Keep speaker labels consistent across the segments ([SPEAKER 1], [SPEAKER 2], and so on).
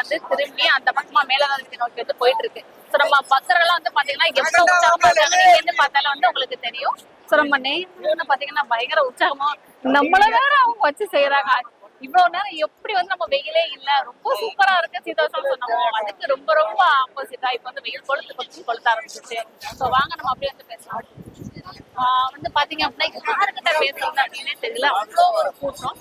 [SPEAKER 1] வந்து திரும்பி அந்த பக்கமா மேலதாரத்தை நோக்கி வந்து போயிட்டு இருக்கு சோ நம்ம பக்தர்கள் வந்து பாத்தீங்கன்னா எவ்வளவு உற்சாகமா இருக்காங்க நீங்க இருந்து பார்த்தாலும் வந்து உங்களுக்கு தெரியும். சோ நம்ம நேர்ல பாத்தீங்கன்னா பயங்கர உற்சாகமா நம்மள வேற அவங்க வச்சு செய்யறாங்க இவ்வளவு நேரம் எப்படி வந்து நம்ம வெயிலே இல்ல ரொம்ப சூப்பரா இருக்கு சீதோஷம் சொன்னோம் அதுக்கு ரொம்ப ரொம்ப ஆப்போசிட்டா இப்ப வந்து வெயில் கொளுத்து கொளுத்து கொளுத்த ஆரம்பிச்சிருச்சு. சோ வாங்க நம்ம அப்படியே வந்து பேசலாம். ஆஹ் வந்து பாத்தீங்க அப்படின்னா யாருக்கிட்ட பேசுறது அப்படின்னே தெரியல. அவ்வளோ ஒரு கூட்டம்.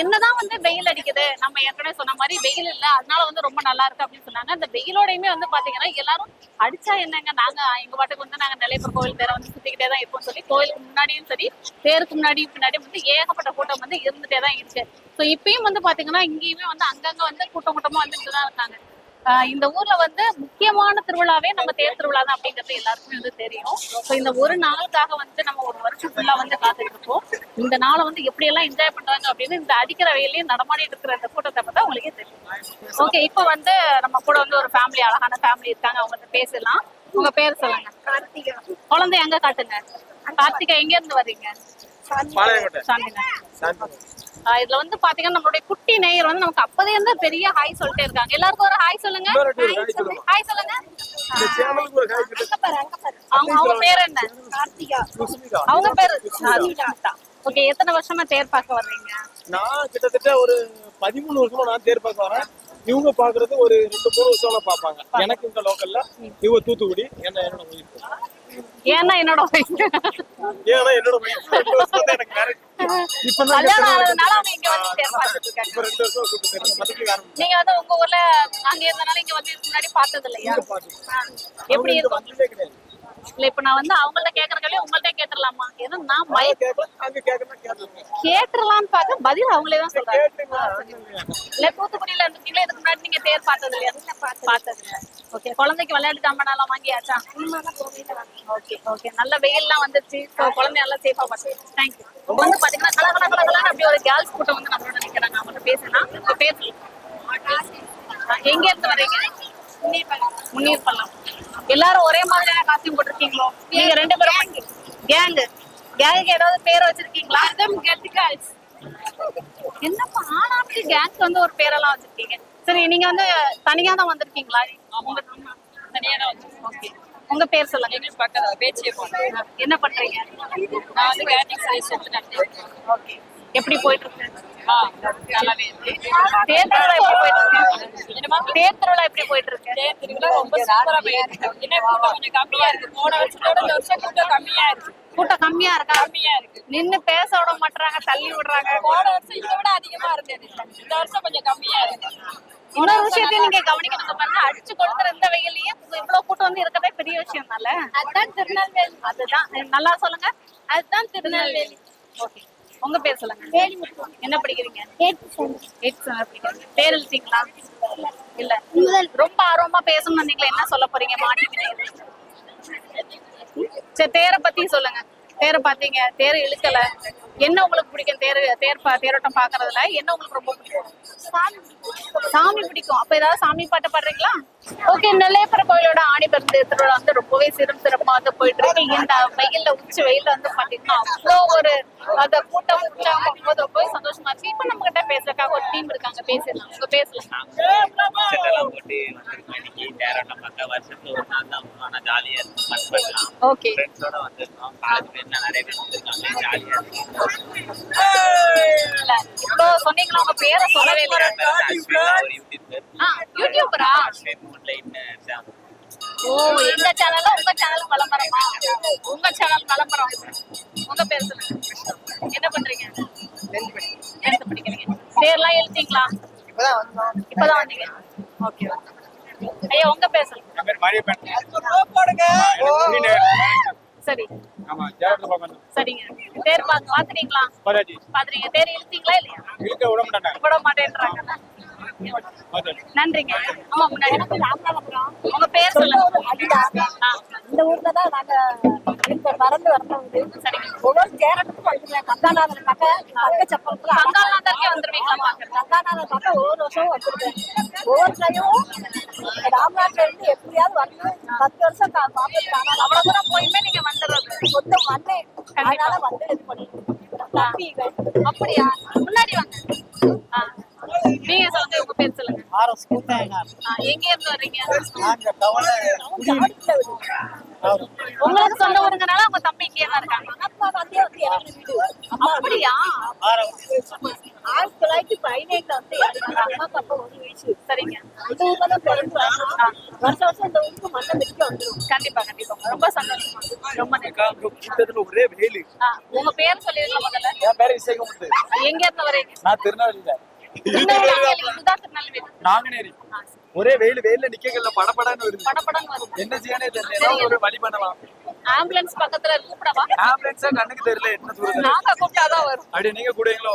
[SPEAKER 1] என்னதான் வந்து வெயில் அடிக்குது? நம்ம ஏற்கனவே சொன்ன மாதிரி வெயில் இல்ல. அதனால வந்து ரொம்ப நல்லா இருக்கு அப்படின்னு சொன்னாங்க. அந்த வெயிலோடையுமே வந்து பாத்தீங்கன்னா எல்லாரும் அடிச்சா என்னங்க? நாங்க எங்க பாட்டுக்கு வந்து நாங்க நிலையப்பர் கோவில் தேரை வந்து சுத்திக்கிட்டே தான் இருப்போம் சொல்லி கோயிலுக்கு முன்னாடியும் சரி தேருக்கு முன்னாடியும் பின்னாடி வந்து ஏகப்பட்ட கூட்டம் வந்து இருந்துட்டே தான் இருக்கு. ஸோ இப்பயும் வந்து பாத்தீங்கன்னா இங்கேயுமே வந்து அங்கங்க வந்து கூட்டம் கூட்டமா வந்துட்டு தான் இருக்காங்க. இந்த ஊர்ல வந்து முக்கியமான திருவிழாவே நம்ம தேர் திருவிழா தான் அப்படிங்கிறது எல்லாருக்குமே வந்து தெரியும். ஸோ இந்த ஒரு நாளுக்காக வந்து நம்ம ஒரு வருஷம் ஃபுல்லா வந்து காத்துட்டு இருக்கோம். இந்த நாளை வந்து எப்படி எல்லாம் என்ஜாய் பண்றாங்க அப்படின்னு இந்த அடிக்கிற வெயிலையும் நடமாடிட்டு இருக்கிற இந்த கூட்டத்தை பார்த்தா உங்களுக்கே தெரியும். ஓகே இப்போ வந்து நம்ம கூட வந்து ஒரு ஃபேமிலி அழகான ஃபேமிலி இருக்காங்க. அவங்கள்ட்ட பேசலாம். உங்க பேர் சொல்லுங்க.
[SPEAKER 2] கார்த்திகா.
[SPEAKER 1] குழந்தை எங்க காட்டுங்க? கார்த்திகா எங்க இருந்து வர்றீங்க?
[SPEAKER 3] பாளையங்கோட்டை.
[SPEAKER 1] சாந்தினா இதுல வந்து பாத்தீங்கன்னா நம்மளுடைய குட்டி நேயர் வந்து நமக்கு அப்பதே இருந்து பெரிய ஹாய் சொல்லிட்டே இருக்காங்க. எல்லாருக்கும் ஒரு ஹாய் சொல்லுங்க. ஹாய் சொல்லுங்க. அவங்க அவங்க பேர் என்ன. அவங்க பேரு ஓகே எத்தனை வருஷமா தேர் பார்க்க வர்றீங்க?
[SPEAKER 3] நான் கிட்டத்தட்ட ஒரு பதிமூணு வருஷமா நான் தேர் பார்க்க வரேன் இவங்க பாக்குறது ஒரு ரெண்டு மூணு வருஷம் பார்ப்பாங்க. எனக்கு இந்த லோக்கல்ல இவங்க தூத்துக்குடி என்ன என்னோட
[SPEAKER 1] ஏன்னா என்னோட
[SPEAKER 3] ஏன்னா என்னோட இப்ப நான்
[SPEAKER 1] கல்யாணம் ஆனதுனால அவங்க இங்க வந்து பார்த்துட்டு இருக்காங்க நீங்க வந்து உங்க ஊர்ல அங்க இருந்தனால இங்க வந்து முன்னாடி பார்த்தது இல்லையா. எப்படி இருக்கும்? இல்ல இப்ப நான் வந்து அவங்கள்ட்ட கேக்குற கேள்வி உங்கள்ட்ட கேட்டுடலாமா ஏன்னா நான். கேட்டுடலான்னு பார்க்க பதில் அவங்களே தான் சொல்றாங்க? இல்ல தூத்துக்குடியில இருந்தீங்களா இதுக்கு முன்னாடி நீங்க தேர் பார்த்தது இல்லையா? பார்த்தது இல்ல. ஓகே குழந்தைக்கு விளையாட்டு ஜாமான் வாங்கியாச்சா? ஓகே ஓகே நல்ல வெயில்லாம் வந்துருச்சு. குழந்தை நல்லா சேஃபா பார்த்து தேங்க்யூ வந்து பாத்தீங்கன்னா கல கல கல கலன்னு அப்படி ஒரு கேர்ள்ஸ் கூட்டம் வந்து நம்மளோட நிக்கிறாங்க. அவங்கள்ட்ட பேசலாம் உங்க பேர் சொல்லுங்க. எங்க இருந்து வரீங்க முன்னீர் பள்ளம் எல்லாரும் ஒரே மாதிரியான காஸ்டியூம் போட்டிருக்கீங்களோ? நீங்க ரெண்டு பேரும் கேங் கேங்குக்கு ஏதாவது பேர் வச்சிருக்கீங்களா? கேர்ள்ஸ் என்னப்பா ஆனாட்டு கேங்க் வந்து ஒரு பேரெல்லாம் வச்சிருக்கீங்க. சரி நீங்க வந்து தனியா தான் வந்திருக்கீங்களா? தனியா தான் ஓகே உங்க பேர் சொல்லுங்க. எங்களுக்கு பக்கத்துல பேச்சியே போனேன் என்ன பண்றீங்க? நான் வந்து கேட்டிங் சர்வீஸ் எடுத்து ஓகே எப்படி போயிட்டு இருக்கு நல்லாவே தேர் திருவிழா எப்படி போயிட்டு இருக்கு தேர் திருவிழா எப்படி போயிட்டு இருக்கு
[SPEAKER 4] தேர் திருவிழா ரொம்ப சூப்பரா போயிருக்கு என்ன கூட்டம்? கொஞ்சம் கம்மியா இருக்கு. போன வருஷத்தோட இந்த வருஷம் கூட்டம் கம்மியா இருக்கு.
[SPEAKER 1] கூட்டம் கம்மியா இருக்கா?
[SPEAKER 4] கம்மியா இருக்கு.
[SPEAKER 1] நின்னு பேச விட மாட்டாங்க தள்ளி விடுறாங்க.
[SPEAKER 4] போன வருஷம் இதை விட அதிகமா இருந்தது. இந்த வருஷம் கொஞ்சம் கம்மியா இருக்கு.
[SPEAKER 1] இன்னொரு விஷயத்தையும் நீங்க கவனிக்கணும். பாருங்க அடிச்சு கொடுக்குற இந்த வெயிலையும் இவ்வளவு கூட்டம் வந்து இருக்கதே பெரிய விஷயம் தானே
[SPEAKER 4] அதுதான் திருநெல்வேலி.
[SPEAKER 1] அதுதான். நல்லா சொல்லுங்க.
[SPEAKER 4] அதுதான் திருநெல்வேலி.
[SPEAKER 1] ஓகே. உங்க பேர் சொல்லுங்க என்ன படிக்கிறீங்க? எயிட் படிக்கிறீங்க. பேர் எழுதிங்களா இல்ல. ரொம்ப ஆர்வமா பேசணும்னு வந்தீங்களா என்ன சொல்ல போறீங்க? மாட்டிக்கிட்டே சரி தேரை பத்தி சொல்லுங்க. தேரை பாத்தீங்க தேர் இழுக்கல. என்ன உங்களுக்கு பிடிக்கும்? தேர் தேர் பா- தேரோட்டம் பாக்குறதுல என்ன உங்களுக்கு ரொம்ப பிடிக்கும்? சாமி பிடிக்கும். அப்ப ஏதாவது சாமி பாட்டு பாடுறீங்களா? ஓகே நெல்லையப்பர் கோயிலோட ஆணி பிறந்த திருவிழா வந்து ரொம்பவே சிறம் சிறப்பா வந்து போயிட்டு இருக்கு இந்த வெயில்ல உச்சி வெயில்ல வந்து பாத்தீங்கன்னா அவ்வளோ ஒரு அந்த கூட்டம் உற்சாகம் பார்க்கும்போது ரொம்பவே சந்தோஷமா இருக்கு. இப்ப நம்ம கிட்ட பேசுறதுக்காக ஒரு டீம் இருக்காங்க. பேசலாம் உங்க பேசலாம்
[SPEAKER 5] வருஷத்துல ஒரு நாள் தான் வரும். ஆனா ஜாலியா இருக்கும் ஃபன் பண்ணலாம்.
[SPEAKER 1] ஓகே
[SPEAKER 5] நிறைய பேர் ஜாலியா இருக்கு.
[SPEAKER 1] இல்ல இவ்வளோ சொன்னீங்களா? உங்க பேரை சொல்லவே
[SPEAKER 5] யூடியூபர்
[SPEAKER 1] ஓ எங்க சேனல்ல உங்க சேனல் விளம்பரமா? உங்க சேனல் விளம்பரம். உங்க பேர் சொல்லுங்க. என்ன பண்றீங்க? எடுத்து படிக்கிறீங்க? பேர்லாம் எழுதிங்களா
[SPEAKER 2] இப்பதான்
[SPEAKER 1] வந்தீங்க. ஓகே. ஐயா உங்க பேர் சொல்லுங்க. சரி.
[SPEAKER 3] ஆமா தேவரத்துல பார்க்கணும்
[SPEAKER 1] சரிங்க. தேர்
[SPEAKER 3] பாராஜி
[SPEAKER 1] பாத்துறீங்க தேர் இழுத்தீங்களா இல்லையா?
[SPEAKER 3] இருக்க விட மாட்டாங்க.
[SPEAKER 1] விட மாட்டேன்றாங்க. நன்றிங்க. ஆமா முன்னாடி உங்க பேர் சொல்லுங்க.
[SPEAKER 2] இந்த ஊர்ல தான் நாங்க இந்த மறந்து வரணும்
[SPEAKER 1] சரிங்க.
[SPEAKER 2] ஒவ்வொரு கேரட்டுக்கும் வந்துருவேன் கங்காநாதன் பக்கம் தங்க சப்பலத்துல
[SPEAKER 1] கங்காநாதருக்கே வந்துருவீங்களா?
[SPEAKER 2] கங்காநாதன் பக்கம் ஒவ்வொரு வருஷமும் வந்திருக்கேன் ஒவ்வொரு டைமும் ராம்நாட்ல இருந்து எப்படியாவது வரணும் பத்து வருஷம் ஆனால்
[SPEAKER 1] அவ்வளவு தூரம் போயுமே நீங்க வந்துடுறது.
[SPEAKER 2] மொத்தம் வந்தேன் அதனால வந்து இது தம்பிகள்
[SPEAKER 1] அப்படியா? முன்னாடி வாங்க. நீங்க சொல்லுங்க உங்க பேர் சொல்லுங்க
[SPEAKER 6] ஆர்எஸ் கூத்தாயனார்
[SPEAKER 1] ஆ, எங்க இருந்து வர்றீங்க
[SPEAKER 6] நாங்க
[SPEAKER 1] உங்களுக்கு சொந்த ஊருங்கனால உங்க தம்பி இங்கே தான் இருக்காங்க
[SPEAKER 2] அப்பா வந்தே வீடு அம்மா
[SPEAKER 1] அப்படியா
[SPEAKER 2] ஆயிரத்தி தொள்ளாயிரத்தி பதினேழுல வந்து. அம்மாக்கு அப்ப ஒரு வயசு
[SPEAKER 1] சரிங்க
[SPEAKER 2] இந்த ஊர்ல தான் பிறந்து. வருஷம் வருஷம் இந்த ஊருக்கு மண்ணை மிதிக்க வந்துடும்
[SPEAKER 1] கண்டிப்பா கண்டிப்பா ரொம்ப சந்தோஷமா ரொம்ப நன்றி
[SPEAKER 3] ஒரே வெயில்
[SPEAKER 1] உங்க பேர் சொல்லிருங்க முதல்ல
[SPEAKER 3] என் பேரு விசேகமுத்து
[SPEAKER 1] எங்க இருந்து வரீங்க
[SPEAKER 3] நான் திருநெல்வேலியில நாங்குநேரி ஒரே வெயில் வெயில்ல நிக்கல படபடன்னு வருது. என்ன செய்யனே தெரியல. ஒரு வழி பண்ணலாம்
[SPEAKER 1] ஆம்புலன்ஸ் பக்கத்துல கூப்பிடவா
[SPEAKER 3] ஆம்புலன்ஸா கண்ணுக்கு தெரியல. என்ன தூரத்துல
[SPEAKER 1] நாங்க கூப்பிட்டாதான் வரும்.
[SPEAKER 3] அப்படி நீங்க கூடங்களோ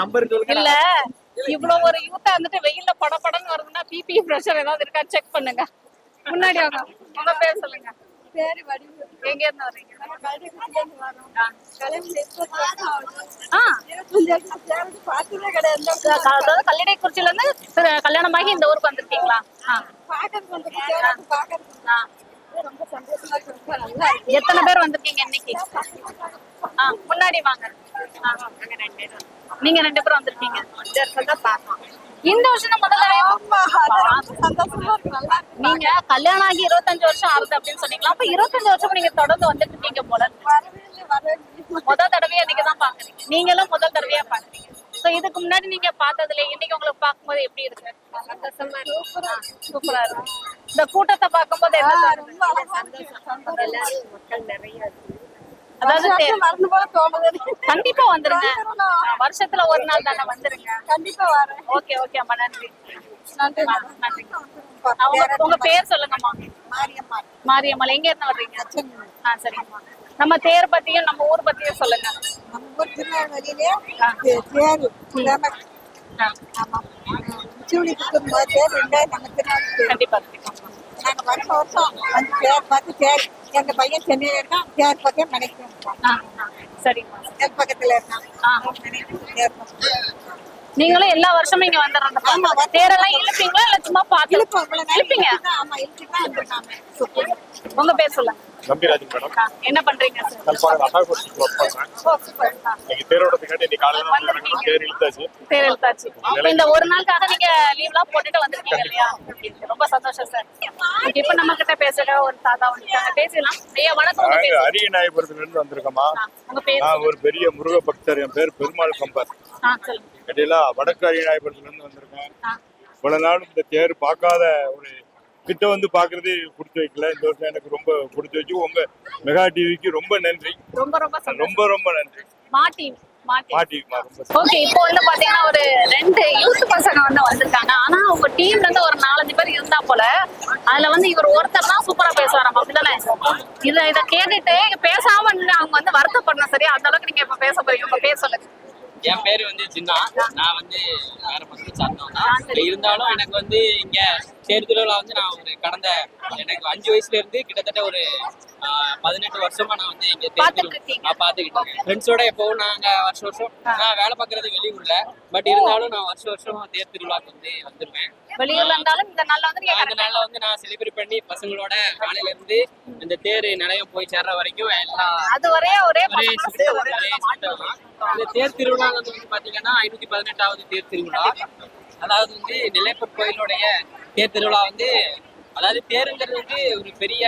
[SPEAKER 3] நம்பர் சொல்லுங்க.
[SPEAKER 1] இல்ல இவ்வளவு ஒரு யூத்தா இருந்துட்டு வெயில்ல படபடன்னு வருதுன்னா பிபி பிரஷர் ஏதாவது இருக்கா? செக் பண்ணுங்க. முன்னாடி வாங்க. உங்க பேர் சொல்லுங்க.
[SPEAKER 2] பேரு வடிவு.
[SPEAKER 1] எங்க இருந்து
[SPEAKER 2] கிடையாது.
[SPEAKER 1] அதாவது கல்லடைக்குறிச்சில இருந்து கல்யாணமாகி இந்த ஊருக்கு வந்திருக்கீங்களா? எத்தனை பேர் வந்திருக்கீங்க இன்னைக்கு? முன்னாடி வாங்க. நீங்க ரெண்டு பேரும் வந்திருக்கீங்க. இந்த வருஷம் முதல்ல
[SPEAKER 2] சந்தோஷமா இருக்கு. நல்லா
[SPEAKER 1] நீங்க கல்யாணம் ஆகி இருபத்தஞ்சு வருஷம் ஆகுது அப்படின்னு சொன்னீங்களா? அப்ப இருபத்தஞ்சு வருஷம் நீங்க தொடர்ந்து வந்துட்டு இருக்கீங்க போல. முதல் தடவையா நீங்க தான் பாக்குறீங்க. நீங்களும் முதல் தடவையா பாக்குறீங்க. சோ இதுக்கு முன்னாடி நீங்க பார்த்ததுல இன்னைக்கு உங்களுக்கு பார்க்கும்போது எப்படி இருக்கு? சூப்பரா இருக்கு. இந்த கூட்டத்தை பார்க்கும்போது என்ன. மக்கள் நிறைய அதாவது
[SPEAKER 2] வரணும் போல தோணுது.
[SPEAKER 1] கண்டிப்பா வந்துருங்க. வருஷத்துல ஒரு நாள் தானே வந்துருங்க.
[SPEAKER 2] கண்டிப்பா வரேன்.
[SPEAKER 1] ஓகே ஓகே அம்மா. நன்றி.
[SPEAKER 2] நன்றி.
[SPEAKER 1] நன்றி. உங்க பேர் சொல்லுங்கம்மா.
[SPEAKER 2] மாரியம்மா.
[SPEAKER 1] மாரியம்மாள் எங்க இருந்து வர்றீங்க? ஆ சரிங்கம்மா நம்ம தேர் பத்தியும் நம்ம ஊர் பத்தியும் சொல்லுங்க.
[SPEAKER 2] நம்ம ஊர் திருநெல்வேலியிலே தேர் ஃபேமஸ் ஆமா. சூடி தேர் ரெண்டாயிரம் நம்ம திருநெல்வேலி தேர்.
[SPEAKER 1] கண்டிப்பா
[SPEAKER 2] நாங்க வருஷம் வருஷம் வந்து தேர் பார்த்து தேர். எங்க பையன் சென்னையில இருக்கான் தேர் பக்கம் நினைக்கிறோம்
[SPEAKER 1] சரிங்கம்மா
[SPEAKER 2] தேர் பக்கத்துல இருக்கான். தேர் பக்கம்.
[SPEAKER 1] நீங்களும் எல்லா வருஷமும் இங்க வந்துடுறோம்
[SPEAKER 2] ஆமா, வந்து-
[SPEAKER 1] தேரெல்லாம் இழுப்பீங்களா? இல்ல சும்மா பாத்து இழுப்பீங்க? உங்க பேர் சொல்லுங்க.
[SPEAKER 7] நம்பிராஜன் மேடம்.
[SPEAKER 1] என்ன பண்றீங்க
[SPEAKER 7] ஒர்க் பண்றேன் இன்னைக்கு தேரோட்டத்துக்காண்டி இன்னைக்கு காலையில வந்து எனக்கு தேர் இழுத்தாச்சு.
[SPEAKER 1] தேர் இழுத்தாச்சு. இப்ப இந்த ஒரு நாளுக்காக நீங்க லீவ்லாம் போட்டுட்டு வந்திருக்கீங்க இல்லையா? ரொம்ப சந்தோஷம் சார் இப்ப நம்ம கிட்ட பேசுற ஒரு தாத்தா வந்துருக்காங்க பேசலாம். ஐயா வணக்கம் உங்க
[SPEAKER 7] நாங்க
[SPEAKER 1] பேர்
[SPEAKER 7] அரிய நாயபுரத்துல இருந்து வந்திருக்கோமா நான் ஒரு பெரிய முருக பக்தர் என் பேர் பெருமாள் கம்பர். வடக்கு அரிய நாயபுரத்துல இருந்து வந்திருக்கேன். இவ்வளவு நாள் இந்த தேர் பார்க்காத ஒரு கிட்ட வந்து பாக்குறது கொடுத்து வைக்கல. இந்த வருஷம் எனக்கு ரொம்ப கொடுத்து வச்சு உங்க மெகா டிவிக்கு ரொம்ப நன்றி.
[SPEAKER 1] ரொம்ப ரொம்ப
[SPEAKER 7] ரொம்ப ரொம்ப நன்றி.
[SPEAKER 1] மாட்டி மாட்டி
[SPEAKER 7] மாட்டிமா ரொம்ப
[SPEAKER 1] ஓகே இப்போ வந்து பாத்தீங்கன்னா ஒரு ரெண்டு யூத் பசங்க வந்து வந்திருக்காங்க. ஆனா உங்க டீம்ல இருந்து ஒரு நாலஞ்சு பேர் இருந்தா போல. அதுல வந்து இவர் ஒருத்தர் தான் சூப்பரா பேசுவாராம் அப்படிதானே? இத இத கேட்டுட்டு பேசாம அவங்க வந்து வருத்தப்படணும். சரியா? அந்த அளவுக்கு நீங்க இப்ப பேச போறீங்க. உங்க பேர் சொல்லுங்க.
[SPEAKER 8] என் பேரு வந்து சின்னா. நான் வந்து வேற பக்கத்து சார்ந்தவன் இருந்தாலும் எனக்கு வந்து இங்க தேர் திருவிழா வந்து நான் ஒரு கடந்த எனக்கு அஞ்சு வயசுல இருந்து கிட்டத்தட்ட ஒரு பதினெட்டு வருஷமா நான் வந்து இங்க தேர்
[SPEAKER 1] பார்த்துட்டு
[SPEAKER 8] திருவிழா
[SPEAKER 1] இருக்கீங்க.
[SPEAKER 8] நான் பாத்துக்கிட்டு இருக்கேன் ஃப்ரெண்ட்ஸோட எப்பவும் நாங்க வருஷம் வருஷம் நான் வேலை பாக்குறது வெளியூர்ல பட் இருந்தாலும் நான் வருஷம் வருஷம் தேர் திருவிழாக்கு வந்து வந்துருவேன்
[SPEAKER 1] வெளியூர்ல இருந்தாலும் இந்த நாள்ல வந்து
[SPEAKER 8] நாள்ல நான் செலிப்ரேட் பண்ணி பசங்களோட காலையில இருந்து இந்த தேர் நிலையம் போய் சேர்ற வரைக்கும் எல்லா
[SPEAKER 1] அது வரைய ஒரே
[SPEAKER 8] ஒரே
[SPEAKER 1] பசங்க
[SPEAKER 8] சுத்து,
[SPEAKER 1] சேர்ந்து
[SPEAKER 8] ஒரே
[SPEAKER 1] வருவாங்க.
[SPEAKER 8] சுத்தம் தான். இந்த தேர் திருவிழா வந்து பாத்தீங்கன்னா ஐநூத்தி பதினெட்டாவது தேர் திருவிழா அதாவது வந்து நிலைப்பட் கோயிலுடைய தேர் திருவிழா வந்து அதாவது தேருங்கிறது வந்து ஒரு பெரிய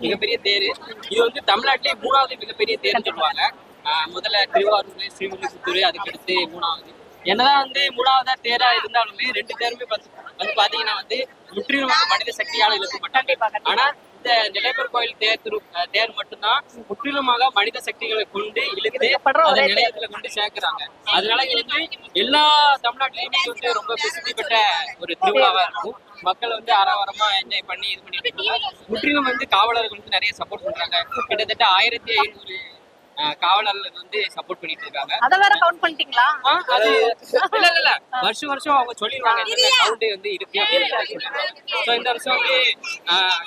[SPEAKER 8] மிகப்பெரிய தேர். இது வந்து தமிழ்நாட்டிலே மூணாவது மிகப்பெரிய தேர்ன்னு சொல்லுவாங்க. ஆஹ் முதல்ல திருவாரூர் ஸ்ரீவில்லிபுத்தூர் அதுக்கடுத்து மூணாவது. என்னதான் வந்து மூணாவதா தேரா இருந்தாலுமே ரெண்டு தேருமே வந்து பாத்தீங்கன்னா வந்து முற்றிலும் மனித சக்தியால இழுக்க மாட்டாங்க ஆனா இந்த நிலைப்பர் கோயில் தேர் திரு தேர் மட்டும்தான் முற்றிலுமாக மனித சக்திகளை கொண்டு இழுத்து
[SPEAKER 1] ஒரே
[SPEAKER 8] நிலையத்துல கொண்டு சேர்க்கிறாங்க. அதனால இது வந்து எல்லா தமிழ்நாட்டிலுமே இது வந்து ரொம்ப பிரசித்தி பெற்ற ஒரு திருவிழாவா இருக்கும். மக்கள் வந்து ஆரவாரமா என்ஜாய் பண்ணி இது பண்ணிட்டு இருக்காங்க. முற்றிலும் வந்து காவலர்கள் வந்து நிறைய சப்போர்ட் பண்றாங்க. கிட்டத்தட்ட ஆயிரத்தி ஐநூறு காவலர்கள் வந்து சப்போர்ட் பண்ணிட்டு இருக்காங்க
[SPEAKER 1] அத வேற கவுண்ட் பண்ணிட்டீங்களா?
[SPEAKER 8] அது இல்ல இல்ல இல்ல. வருஷம் வருஷம் அவங்க சொல்லிடுவாங்க இந்த கவுண்ட் வந்து இருக்கு ஸோ இந்த வருஷம் வந்து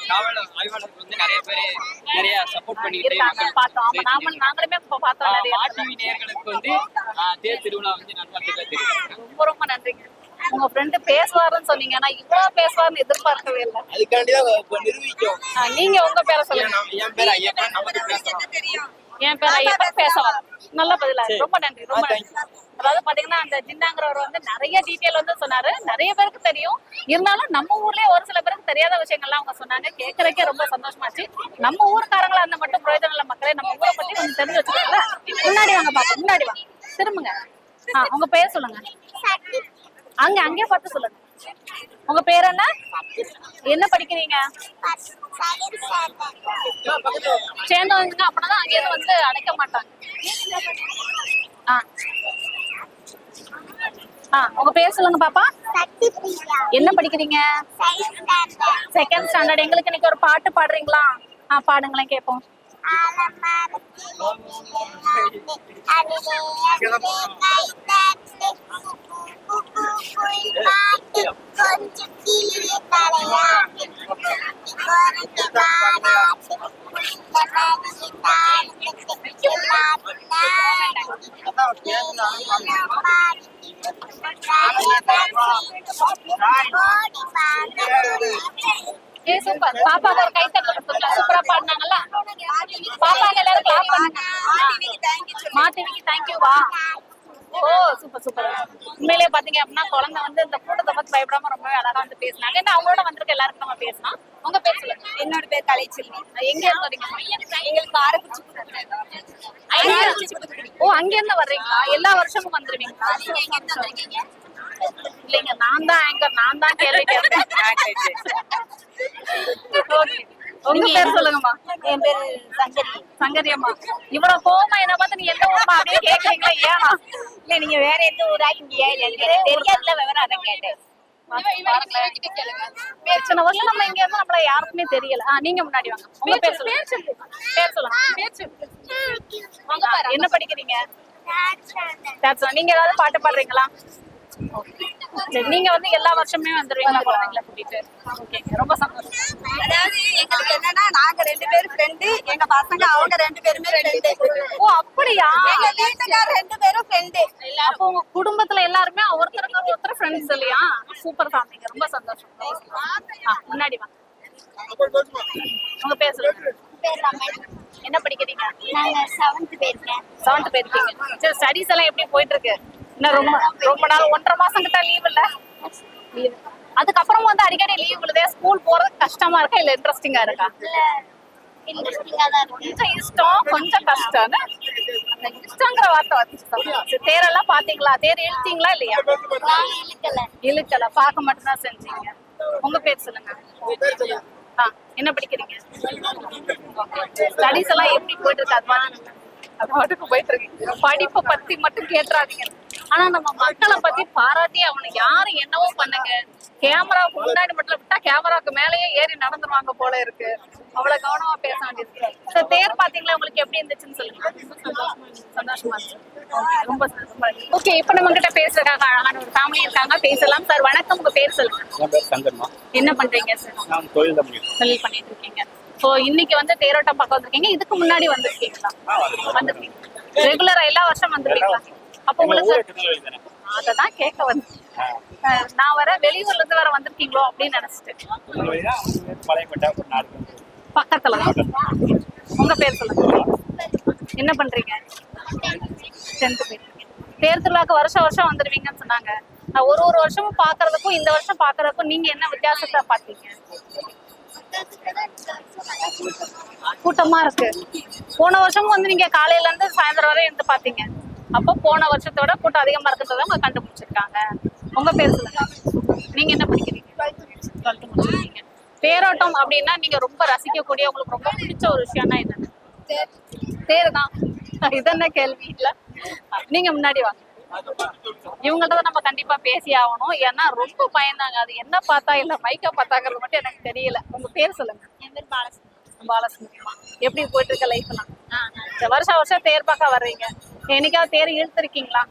[SPEAKER 8] காவலர் ஆய்வாளர்கள் வந்து நிறைய பேர் நிறைய சப்போர்ட் பண்ணிட்டு
[SPEAKER 1] இருக்காங்க பார்த்தோம். ஆமா நாம நாங்களுமே இப்ப பார்த்தோம்.
[SPEAKER 8] மாடிவி நேயர்களுக்கு வந்து தேர் திருவிழா வந்து தெரியும்
[SPEAKER 1] ரொம்ப ரொம்ப நன்றிங்க. உங்க ஃப்ரெண்டு பேசுவாருன்னு சொன்னீங்க ஆனா இவ்வளவு பேசுவாருன்னு எதிர்பார்க்கவே இல்லை.
[SPEAKER 8] அதுக்காண்டி தான் நிரூபிக்கும்
[SPEAKER 1] நீங்க உங்க பேரை சொல்லுங்க.
[SPEAKER 8] என் பேர் ஐயப்பன் நமக்கு பேசலாம்
[SPEAKER 1] என் பேர் ஐயப்பன் பேச வரேன் நல்ல பதிலா. ரொம்ப நன்றி ரொம்ப நன்றி. அதாவது பாத்தீங்கன்னா அந்த ஜின்னாங்கிறவர் வந்து நிறைய டீட்டெயில் வந்து சொன்னாரு. நிறைய பேருக்கு தெரியும். இருந்தாலும் நம்ம ஊர்லயே ஒரு சில பேருக்கு தெரியாத விஷயங்கள்லாம் அவங்க சொன்னாங்க. கேட்கறதுக்கே ரொம்ப சந்தோஷமாச்சு. நம்ம ஊர்க்காரங்களா இருந்தா மட்டும் பிரயோஜனம் இல்ல மக்களே. நம்ம ஊரை பத்தி கொஞ்சம் தெரிஞ்சு வச்சுக்கோங்களா. முன்னாடி வாங்க பாப்பா முன்னாடி வாங்க. திரும்புங்க. ஆ உங்க பேர் சொல்லுங்க. அங்க அங்கே பார்த்து சொல்லுங்க. உங்க பேர் என்ன? என்ன படிக்கிறீங்க? சேர்ந்து வந்துங்க அப்படின்னா அங்கேயிருந்து வந்து அடைக்க மாட்டாங்க. ஆ. ஆ உங்க பேர் சொல்லுங்க பாப்பா. என்ன படிக்கிறீங்க? செகண்ட் ஸ்டாண்டர்ட் எங்களுக்கு இன்னைக்கு ஒரு பாட்டு பாடுறீங்களா? ஆ பாடுங்களேன் கேட்போம் ஏ சூப்பர். பாப்பாக்கு ஒரு கைத்தட்டல் கொடுத்துக்கலாம் சூப்பரா பாடினாங்கல்ல? பாப்பாக்கு எல்லாரும் கிளாப் பண்ணுங்க மாத்திவிக்கு தேங்க்யூ வா. ஓ சூப்பர் சூப்பர். உண்மையிலேயே பாத்தீங்க அப்படின்னா குழந்தை வந்து இந்த கூட்டத்தை பத்தி பயப்படாம ரொம்ப அழகா வந்து பேசினாங்க. என்ன அவங்களோட வந்திருக்க எல்லாருக்கும் நம்ம பேசலாம். உங்க பேர் சொல்லுங்க.
[SPEAKER 2] என்னோட பேர் கலைச்செல்வி.
[SPEAKER 1] எங்க இருந்து வரீங்க?
[SPEAKER 2] எங்களுக்கு ஆரம்பிச்சு
[SPEAKER 1] ஓ அங்க இருந்து வர்றீங்களா? எல்லா வருஷமும் வந்துருவீங்களா? இல்லைங்க நான் தான் ஆங்கர் நான் தான் கேள்வி கேட்பேன். உங்க பேர் சொல்லுங்கம்மா.
[SPEAKER 2] என் பேரு சங்கரி.
[SPEAKER 1] சங்கரி அம்மா இவ்வளவு கோவமா என்ன பார்த்து நீ எந்த ஊர்மா அப்படியே கேக்குறீங்களா ஏனா
[SPEAKER 2] இல்ல நீங்க வேற எந்த ஊராக்கிங்க எனக்கு தெரியாதுல விவரம் அதை கேட்டேன்.
[SPEAKER 1] இத்தனை வருஷம் நம்ம இங்க இருந்தா நம்மள யாருக்குமே தெரியல. ஆ, நீங்க முன்னாடி வாங்க. உங்க பேர் சொல்லுங்க. பேர் சொல்லுங்க. ஆ, என்ன படிக்கிறீங்க. நீங்க ஏதாவது பாட்டு பாடுறீங்களா? நீங்க வந்து எல்லா வருஷமே வந்துருவீங்களா குழந்தைங்களை கூட்டிட்டு? ரொம்ப சந்தோஷம்.
[SPEAKER 2] அதாவது எங்களுக்கு என்னன்னா நாங்க ரெண்டு பேரும் ஃப்ரெண்டு எங்க பசங்க அவங்க ரெண்டு பேருமே ஃப்ரெண்டு
[SPEAKER 1] ஓ அப்படியா?
[SPEAKER 2] எங்க வீட்டுக்கார ரெண்டு பேரும் ஃப்ரெண்டு
[SPEAKER 1] அப்போ உங்க குடும்பத்துல எல்லாருமே ஒருத்தருக்கு ஒருத்தர் ஃப்ரெண்ட்ஸ் இல்லையா? சூப்பர் ஃபேமிலிங்க ரொம்ப சந்தோஷம். ஆ, முன்னாடி வா. உங்க பேர் சொல்லுங்க. என்ன படிக்கிறீங்க?
[SPEAKER 2] நாங்க செவன்த் போயிருக்கேன்
[SPEAKER 1] செவன்த் போயிருக்கீங்க சரி ஸ்டடிஸ் எல்லாம் எப்படி போயிட்டு இருக்கு? இன்னும் ரொம்ப ரொம்ப நாள் ஒன்றரை மாசம் கிட்ட லீவ் இல்ல. அதுக்கப்புறம் வந்து அடிக்கடி லீவ் விழுதே ஸ்கூல் போறது கஷ்டமா இருக்கா இல்ல இன்ட்ரெஸ்டிங்கா இருக்கா? கொஞ்சம் இஷ்டம் கொஞ்சம் கஷ்டம் இஷ்டங்கிற வார்த்தை வந்து தேரெல்லாம் பாத்தீங்களா தேர் இழுத்தீங்களா இல்லையா?
[SPEAKER 2] இழுக்கல.
[SPEAKER 1] இழுக்கல. பார்க்க மட்டும்தான் செஞ்சீங்க. உங்க பேர் சொல்லுங்க. என்ன படிக்கிறீங்க? ஸ்டடிஸ் எல்லாம் எப்படி போயிட்டு இருக்கு? அது மாதிரி. அது பாட்டுக்கு போயிட்டு இருக்கு. படிப்பை பத்தி மட்டும் கேட்டுறாதீங்க. ஆனா நம்ம மக்களை பத்தி பாராட்டி அவனை யாரும் என்னவோ பண்ணுங்க. கேமராவுக்கு முன்னாடி மட்டும் விட்டா கேமராவுக்கு மேலேயே ஏறி நடந்துருவாங்க போல இருக்கு. அவ்வளவு கவனமா பேச வேண்டியது. சார் தேர் பாத்தீங்களா? உங்களுக்கு எப்படி இருந்துச்சுன்னு சொல்லுங்க. சந்தோஷமா ரொம்ப ஓகே இப்போ நம்ம கிட்ட பேசுறதுக்காக அழகான ஒரு ஃபேமிலி இருக்காங்க. பேசலாம். சார் வணக்கம். உங்க பேர் சொல்லுங்க. என்ன பண்றீங்க சார்
[SPEAKER 5] தொழில்
[SPEAKER 1] பண்ணிட்டு இருக்கீங்க. ஸோ இன்னைக்கு வந்து தேரோட்டம் பார்க்க வந்திருக்கீங்க. இதுக்கு முன்னாடி வந்திருக்கீங்களா? வந்திருக்கீங்க. ரெகுலரா எல்லா வருஷம் வந்திருக்கீங்களா அப்போ உங்களுக்கு அததான் கேட்க வந்து நான் வர வெளியூர்ல இருந்து வேற வந்திருக்கீங்களோ அப்படின்னு நினைச்சிட்டு.
[SPEAKER 5] திருநெல்வேலி தான் பழைய பட்டா ஒரு நாலு கிலோமீட்டர்
[SPEAKER 1] பக்கத்துல உங்க பேர் சொல்லுங்க. என்ன பண்றீங்க? டென்த் பேர் தேர் திருவிழாக்கு வருஷம் வருஷம் வந்துருவீங்கன்னு சொன்னாங்க. நான் ஒரு ஒரு வருஷமும் பாக்குறதுக்கும் இந்த வருஷம் பாக்குறதுக்கும் நீங்க என்ன வித்தியாசத்தை பார்த்தீங்க? கூட்டமா இருக்கு. போன வருஷமும் வந்து நீங்க காலையில இருந்து சாயந்தரம் வரை இருந்து பாத்தீங்க அப்போ போன வருஷத்தோட கூட்டம் அதிகமா இருக்கிறத அவங்க கண்டுபிடிச்சிருக்காங்க. உங்க பேர் சொல்லுங்க. நீங்க என்ன படிக்கிறீங்க? டுவெல்த் முடிச்சிருக்கீங்க தேரோட்டம் அப்படின்னா நீங்க ரொம்ப ரசிக்கக்கூடிய உங்களுக்கு ரொம்ப பிடிச்ச ஒரு விஷயம்னா என்னது? தேர் தான் இது என்ன கேள்வி? இல்ல. நீங்க முன்னாடி வாங்க. இவங்கள்ட்ட நம்ம கண்டிப்பா பேசி ஆகணும். ஏன்னா ரொம்ப பயந்தாங்க. அது என்ன பார்த்தா இல்ல மைக்க பார்த்தாங்கிறது மட்டும் எனக்கு தெரியல. உங்க பேர் சொல்லுங்க.
[SPEAKER 2] என் பேர் பாலசுந்தரி
[SPEAKER 1] பாலசுந்தரிமா எப்படி போயிட்டு இருக்க லைஃப் எல்லாம்? சரி, வருஷம் வருஷம் தேர் பார்க்க வர்றீங்க. என்னைக்காவது தேர் இழுத்துருக்கீங்களா?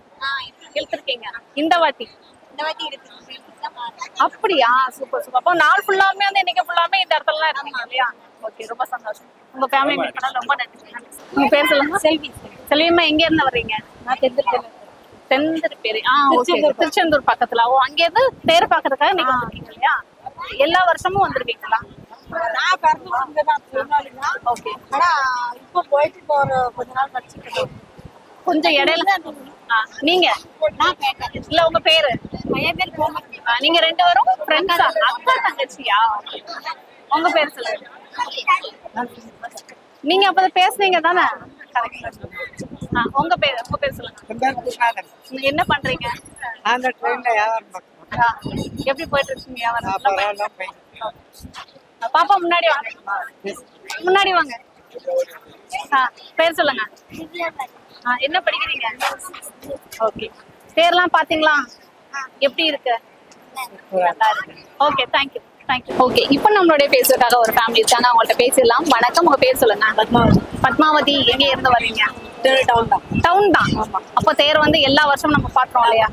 [SPEAKER 1] இழுத்துருக்கீங்க. இந்த வாட்டி?
[SPEAKER 2] இந்த வாட்டி
[SPEAKER 1] அப்படியா? Super super. அப்போ நாள் ஃபுல்லாமே வந்து இன்னைக்கு ஃபுல்லாமே இந்த இடத்துல தான் இருக்கீங்க இல்லையா? ஓகே ரொம்ப சந்தோஷம். உங்க ஃபேமிலி மீட் பண்ண ரொம்ப நன்றி. உங்க பேர் சொல்லுங்க. செல்வி. செல்வியம்மா எங்க இருந்து வர்றீங்க? நான் தெந்திருக்கேன் தெந்திருப்பேரி ஆ ஓகே திருச்செந்தூர் பக்கத்துல. ஓ அங்க இருந்து தேர் பார்க்கறதுக்காக நீங்க வந்திருக்கீங்க இல்லையா? எல்லா வருஷமும் வந்திருக்கீங்களா?
[SPEAKER 2] நான் பிறந்து
[SPEAKER 1] ஓகே
[SPEAKER 2] ஆனா இப்போ போயிட்டு இப்போ ஒரு கொஞ்ச நாள் படிச்சுட்டு
[SPEAKER 1] கொஞ்சம் இடையில ஆ, நீங்க. இல்ல உங்க பேரு? ஆ, நீங்க ரெண்டு பேரும் ஃப்ரெண்ட்ஸா அக்கா தங்கச்சியா? உங்க பேர் சொல்லுங்க. நீங்க அப்ப பேசுனீங்க தானே? ஆ, உங்க பேர் உங்க பேர் சொல்லுங்க. என்ன பண்றீங்க?
[SPEAKER 6] அந்த ட்ரெயின்ல வியாபாரம்
[SPEAKER 1] எப்படி போயிட்டு இருக்கீங்க வியாபாரம்? பாப்பா முன்னாடி வாங்க. முன்னாடி வாங்க. ஆ, பேர் சொல்லுங்க. என்ன படிக்கிறீங்க? ஓகே பேர்லாம் பாத்தீங்களா எப்படி இருக்கு? ஓகே தேங்க்யூ தேங்க்யூ ஓகே இப்போ நம்மளுடைய பேசுறதுக்காக ஒரு ஃபேமிலி இருக்காங்க. அவங்கள்ட்ட பேசிடலாம். வணக்கம். உங்க பேர் சொல்லுங்க. பத்மாவதி. பத்மாவதி எங்க இருந்து வர்றீங்க
[SPEAKER 2] டவுன் தான்.
[SPEAKER 1] டவுன் தான். அப்போ தேர் வந்து எல்லா வருஷமும் நம்ம பாக்குறோம் இல்லையா?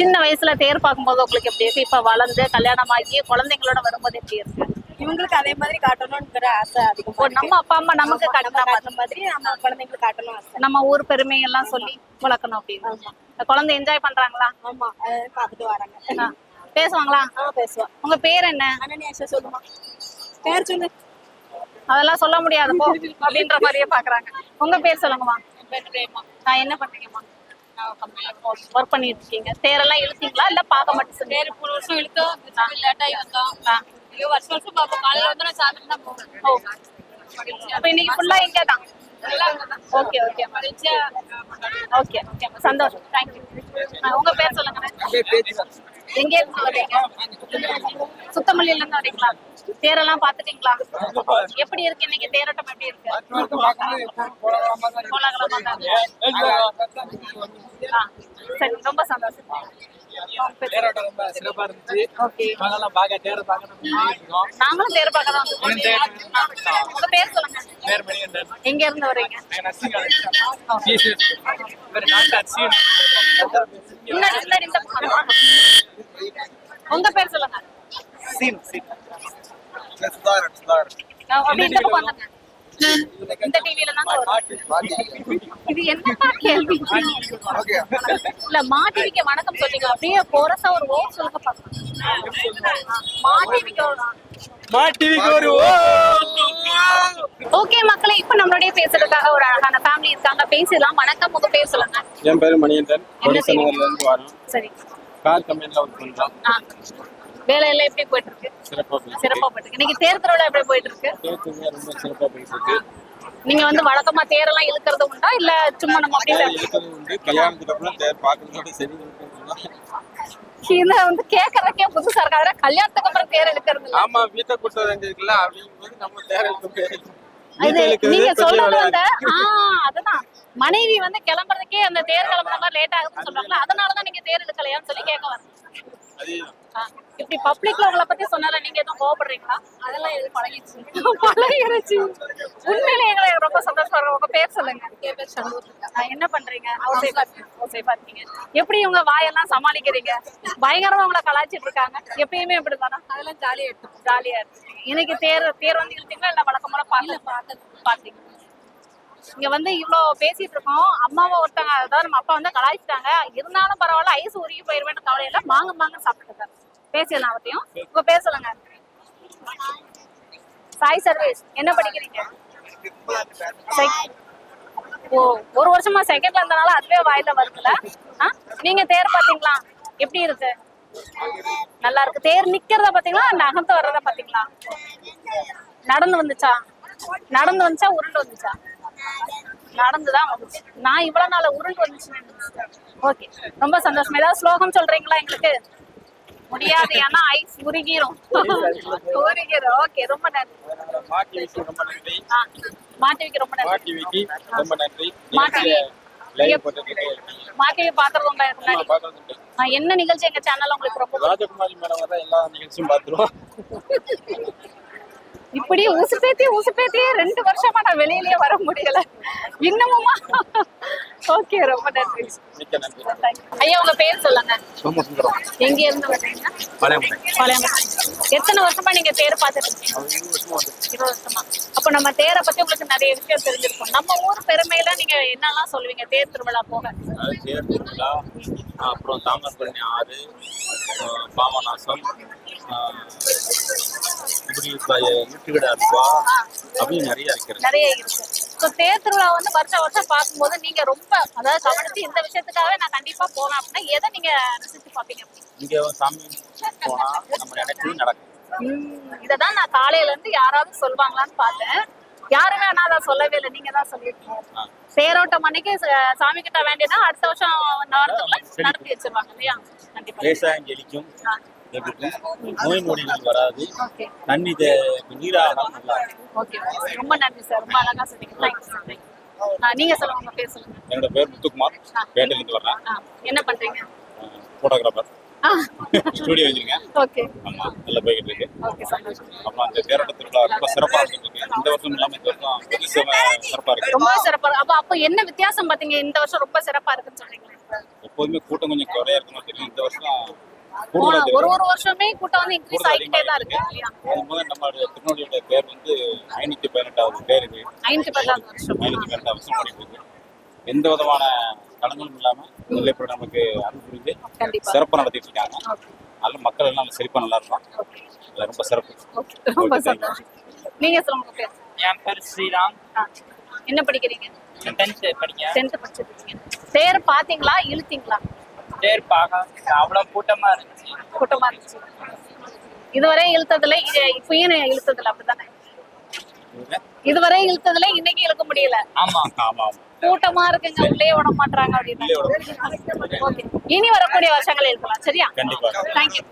[SPEAKER 1] சின்ன வயசுல தேர் பார்க்கும்போது உங்களுக்கு எப்படி இருக்கு? இப்ப வளர்ந்து கல்யாணம் ஆகி குழந்தைங்களோட வரும்போது எப்படி இருக்கு?
[SPEAKER 2] இவங்களுக்கு அதே மாதிரி காட்டணும்ங்கிற ஆசை அதிகமா
[SPEAKER 1] நம்ம அப்பா அம்மா நமக்கு கட்டுற
[SPEAKER 2] மாதிரி நம்ம குழந்தைங்களுக்கு காட்டணும் ஆசை.
[SPEAKER 1] நம்ம ஊர் பெருமை எல்லாம் சொல்லி வளர்க்கணும் அப்படின்னு. குழந்தை என்ஜாய் பண்றாங்களா?
[SPEAKER 2] ஆமா. பாத்துட்டு வராங்க.
[SPEAKER 1] பேசுவாங்களா?
[SPEAKER 2] ஆ பேசுவா.
[SPEAKER 1] உங்க பேர் என்ன?
[SPEAKER 2] அனன்யாஷா சொல்லுமா. பேர் சொல்லு.
[SPEAKER 1] அதெல்லாம் சொல்ல முடியாது போ அப்படின்ற மாதிரியே பாக்குறாங்க. உங்க பேர் சொல்லுங்கம்மா. நான் என்ன பண்றீங்கம்மா? ஒர்க் பண்ணிட்டு இருக்கீங்க தேரெல்லாம் இழுத்தீங்களா? இல்ல பார்க்க மட்டும் சொன்னீங்க
[SPEAKER 4] மூணு வருஷம் இழுத்தோம். லேட் ஆகி வந்தோம் ஐயோ வருஷம் வருஷம் பார்ப்போம். காலையில வந்து நான் சாயந்தரம் தான் போவேன்.
[SPEAKER 1] ஓ. அப்ப இன்னைக்கு ஃபுல்லா இங்கே தான் ஓகே ஓகே ஓகே ஓகே சந்தோஷம். தேங்க்யூ உங்க பேர் சொல்லுங்க எங்க இருந்து வரீங்க சுத்தமல்லியில இருந்து வரீங்களா தேரெல்லாம் பாத்துட்டீங்களா எப்படி இருக்கு இன்னைக்கு தேரோட்டம்? எப்படி இருக்கு? கோலாகலமா தான் சரி ரொம்ப சந்தோஷம்.
[SPEAKER 8] தேரோட்டம் ரொம்ப சிறப்பா இருந்துச்சு.
[SPEAKER 1] ஓகே.
[SPEAKER 8] நாங்கெல்லாம் பார்க்க தேர பார்க்கணும்
[SPEAKER 1] நாங்களும் தேர் பார்க்க தான் வந்திருக்கோம். ஆ, உங்க பேர் சொல்லுங்க.
[SPEAKER 8] பேர் மணிகண்டன்.
[SPEAKER 1] எங்க இருந்து வரீங்க. உங்க பேர் சொல்லுங்க.
[SPEAKER 8] சீன் சீன்.
[SPEAKER 1] இந்த டிவில இது என்னப்பா கேள்வி? இல்ல வணக்கம் சொல்லிங்க அப்படியே போரசா ஒரு ஓ சொல்லுங்க பாக்கலாம் மாட்டிவிக்க ஒரு
[SPEAKER 3] மா டிவிக்கு ஒரு
[SPEAKER 1] ஓகே மக்களே இப்போ நம்மளுடைய பேசுறதுக்காக ஒரு அழகான ஃபேமிலி இருக்காங்க. பேசிடலாம். வணக்கம் உங்க பேர் சொல்லுங்க.
[SPEAKER 3] என் பேரு
[SPEAKER 1] என்ன சரி.
[SPEAKER 3] கார் கம்பெனில ஒர்க்
[SPEAKER 1] வேலையெல்லாம் எப்படி போயிட்டு இருக்கு
[SPEAKER 3] சிறப்பா போயிட்டு
[SPEAKER 1] சிறப்பா போயிட்டு இருக்கு இன்னைக்கு தேர் திருவிழா எப்படி போயிட்டு இருக்கு
[SPEAKER 3] ரொம்ப சிறப்பா போயிட்டு இருக்கு
[SPEAKER 1] நீங்க வந்து வழக்கமா தேரெல்லாம் இழுக்கிறது உண்டா? இல்ல சும்மா நம்ம அப்படியே
[SPEAKER 3] கல்யாணத்துக்கு அப்புறம் தேர் பார்க்கறதோட சரி
[SPEAKER 1] இத வந்து கேக்குறதுக்கே புதுசா இருக்கு. அதனால கல்யாணத்துக்கு அப்புறம் தேர் இழுக்கிறது இல்ல.
[SPEAKER 3] ஆமா வீட்டை கூட்ட வேண்டிய இருக்குல்ல அப்படிங்கும்போது நம்ம தேர் இழுக்க
[SPEAKER 1] நீங்க சொல்றது வந்து ஆஹ் அதுதான். மனைவி வந்து கிளம்புறதுக்கே அந்த தேர் கிளம்புற மாதிரி லேட் ஆகுதுன்னு சொல்றாங்களா அதனாலதான் நீங்க தேர் இழுக்கலையான்னு சொல்லி கேட்க வரேன் இப்படி பப்ளிக்ல உங்களை பத்தி சொன்னால நீங்க எதுவும் கோவப்படுறீங்களா? அதெல்லாம் எதுவும் பழகிடுச்சு. பழகிருச்சு. உண்மையிலே எங்களை ரொம்ப சந்தோஷமா உங்க பேர் சொல்லுங்க. என் பேர் என்ன பண்றீங்க? ஒய்ஃபா இருக்கீங்க. எப்படி உங்க வாயெல்லாம் சமாளிக்கிறீங்க? பயங்கரமா உங்களை கலாய்ச்சிட்டு இருக்காங்க. எப்பயுமே இப்படி தானே அதெல்லாம் ஜாலியா எடுத்து ஜாலியா இருக்கு. இன்னைக்கு தேர் தேர் வந்து இழுத்தீங்களா இல்ல வழக்கமான பாக்கல பாத்தீங்க இங்க வந்து இவ்ளோ பேசிட்டு இருக்கோம். அம்மாவை ஒருத்தங்க அதாவது நம்ம அப்பா வந்து கலாய்ச்சிட்டாங்க. இருந்தாலும் பரவாயில்ல ஐஸ் உருகி போயிருவேன் கவலை இல்ல. மாங்க மாங்க சாப்பிட்டு பேசிடலாம் அவர்த்தையும் இப்ப பேசலங்க சாய் சர்வேஷ் என்ன படிக்கிறீங்க? ஓ ஒரு வருஷமா செகண்ட்ல இருந்தனால அதுவே வாயில வருதுல. நீங்க தேர் பாத்தீங்களா எப்படி இருக்கு? நல்லா இருக்கு. தேர் நிக்கிறத பாத்தீங்களா நகர்ந்து வர்றத பாத்தீங்களா நடந்து வந்துச்சா? நடந்து வந்துச்சா? உருண்டு வந்துச்சா? நடந்துதான் வந்துச்சு. நான் இவ்வளவு நாள் உருண்டு வந்துச்சுன்னு ஓகே ரொம்ப சந்தோஷம். ஏதாவது ஸ்லோகம் சொல்றீங்களா எங்களுக்கு? முடியாது. ஏன்னா ஐஸ் உருகிரும். உருகிரும். ஓகே ரொம்ப நன்றி. மாட்டிவிக்கு ரொம்ப நன்றி.
[SPEAKER 3] ரொம்ப நன்றி.
[SPEAKER 1] மாட்டிவி முன்னாடி என்ன நிகழ்ச்சி எங்க சேனல்ல உங்களுக்கு ரொம்ப?
[SPEAKER 3] ராஜகுமாரி மேடம் எல்லா நிகழ்ச்சியும் பார்த்துருவோம்
[SPEAKER 1] இப்படி உசுப்பேத்தி உசுப்பேத்தியே ரெண்டு வருஷமா நான் வெளியிலயே வர முடியல. இன்னமுமா? ஓகே ரொம்ப நன்றி. ஐயா உங்க பேர் சொல்லுங்க. எங்க இருந்து வர்றீங்க எத்தனை வருஷமா நீங்க தேர் பார்த்துட்டு இருக்கீங்க? இருபது வருஷமா. அப்ப நம்ம தேரை பத்தி உங்களுக்கு நிறைய விஷயம் தெரிஞ்சிருக்கும். நம்ம ஊர் பெருமையில நீங்க என்னெல்லாம் சொல்லுவீங்க? தேர் திருவிழா போக.
[SPEAKER 5] தேர் திருவிழா அப்புறம் தாமரபரணி ஆறு இப்படி வீட்டுக்கடை அல்வா அப்படின்னு நிறைய இருக்கிறது
[SPEAKER 1] நிறைய இருக்கு. ஸோ தேர் திருவிழா வந்து வருஷம் வருஷம் பார்க்கும்போது நீங்க ரொம்ப அதாவது கவனிச்சு இந்த விஷயத்துக்காகவே நான் கண்டிப்பா போனேன் அப்படின்னா எதை நீங்க ரசிச்சு பார்ப்பீங்க?
[SPEAKER 5] இங்க சாமி போனா நம்ம நினைச்சது நடக்கும்.
[SPEAKER 1] இததான் நான் காலையில இருந்து யாராவது சொல்வாங்களான்னு பார்த்தேன். யாருமே ஆனா அதை சொல்லவே இல்லை. நீங்க தான் சொல்லிருக்கீங்க தேரோட்டம் அன்னைக்கு சாமி கிட்ட வேண்டியதா அடுத்த வருஷம் நடத்துக்குள்ள நடத்தி வச்சிருவாங்க இல்லையா? கண்டிப்பா.
[SPEAKER 5] விவசாயம் எப்படி நோய் நொடிகள் வராது. தண்ணி நல்லா இருக்கும்.
[SPEAKER 1] ஓகே. ரொம்ப நன்றி சார். ரொம்ப அழகா சொன்னீங்க. தேங்க்யூ நீங்க சொல்லுங்க. உங்க பேர் சொல்லுங்க.
[SPEAKER 5] என்னோட பேர் முத்துக்குமார். பேட்டையிலேருந்து வர்றேன்.
[SPEAKER 1] என்ன பண்றீங்க?
[SPEAKER 5] போட்டோகிராஃபர். ஸ்டுடியோ வச்சிருக்கேன்.
[SPEAKER 1] ஓகே.
[SPEAKER 5] ஆமா நல்லா போய்கிட்டு இருக்கு.
[SPEAKER 1] ஓகே சந்தோஷம்.
[SPEAKER 5] அப்புறம் அந்த தேரோட்ட திருவிழா ரொம்ப சிறப்பா இருக்கு. இந்த வருஷம் இல்லாம இந்த வருஷம் வெகு சிறப்பா- இருக்கு.
[SPEAKER 1] ரொம்ப சிறப்பா இருக்கு. அப்ப அப்ப என்ன வித்தியாசம் பாத்தீங்க இந்த வருஷம் ரொம்ப சிறப்பா இருக்குன்னு சொல்றீங்களா
[SPEAKER 5] எப்போதுமே கூட்டம் கொஞ்சம் குறைய இருக்கணும் தெரியும் இந்த வருஷம்
[SPEAKER 1] ஒரு ஒரு வருஷமே கூட்டம் வந்து இன்க்ரீஸ் ஆகிட்டே தான் இருக்கு
[SPEAKER 5] அதுபோக நம்மளுடைய திருநெல்வேலியோட பேர் வந்து ஐநூத்தி பதினெட்டாவது பேர் இது.
[SPEAKER 1] ஐநூத்தி பத்தாவது வருஷம்.
[SPEAKER 5] ஐநூத்தி பதினெட்டாவது வருஷம் இருக்கு. எந்த விதமான தடங்களும் இல்லாம நெல்லைப்பூர் நமக்கு அருள்
[SPEAKER 1] கண்டிப்பா.
[SPEAKER 5] சிறப்பா நடத்திட்டு இருக்காங்க.
[SPEAKER 1] ஓகே.
[SPEAKER 5] அதனால மக்கள் எல்லாம் செழிப்பா நல்லா இருக்கும்
[SPEAKER 1] ஓகே.
[SPEAKER 5] அதுல ரொம்ப சிறப்பு.
[SPEAKER 1] ரொம்ப சந்தோஷம். நீங்க சொல்லுங்க
[SPEAKER 8] என் பேர் ஸ்ரீராம்.
[SPEAKER 1] என்ன படிக்கிறீங்க?
[SPEAKER 8] டென்த் படிக்கிறேன்.
[SPEAKER 1] டென்த் படிச்சிருக்கீங்க. தேர் பாத்தீங்களா இழுத்தீங்களா?
[SPEAKER 8] தேர் பார்க்க அவ்வளோ கூட்டமா இருந்துச்சு.
[SPEAKER 1] கூட்டமா இருந்துச்சு. இதுவரை இழுத்ததுல இது இப்பயும் இழுத்ததுல அப்படிதானே இதுவரை இழுத்ததுல இன்னைக்கு இழுக்க முடியல.
[SPEAKER 8] ஆமா.
[SPEAKER 5] ஆமா
[SPEAKER 1] கூட்டமா இருக்குங்க உள்ளே விட மாட்டாங்க அப்படின்னு. ஓகே. இனி வரக்கூடிய வருஷங்கள் இருக்கலாம் சரியா?
[SPEAKER 5] கண்டிப்பா.
[SPEAKER 1] தேங்க்யூ.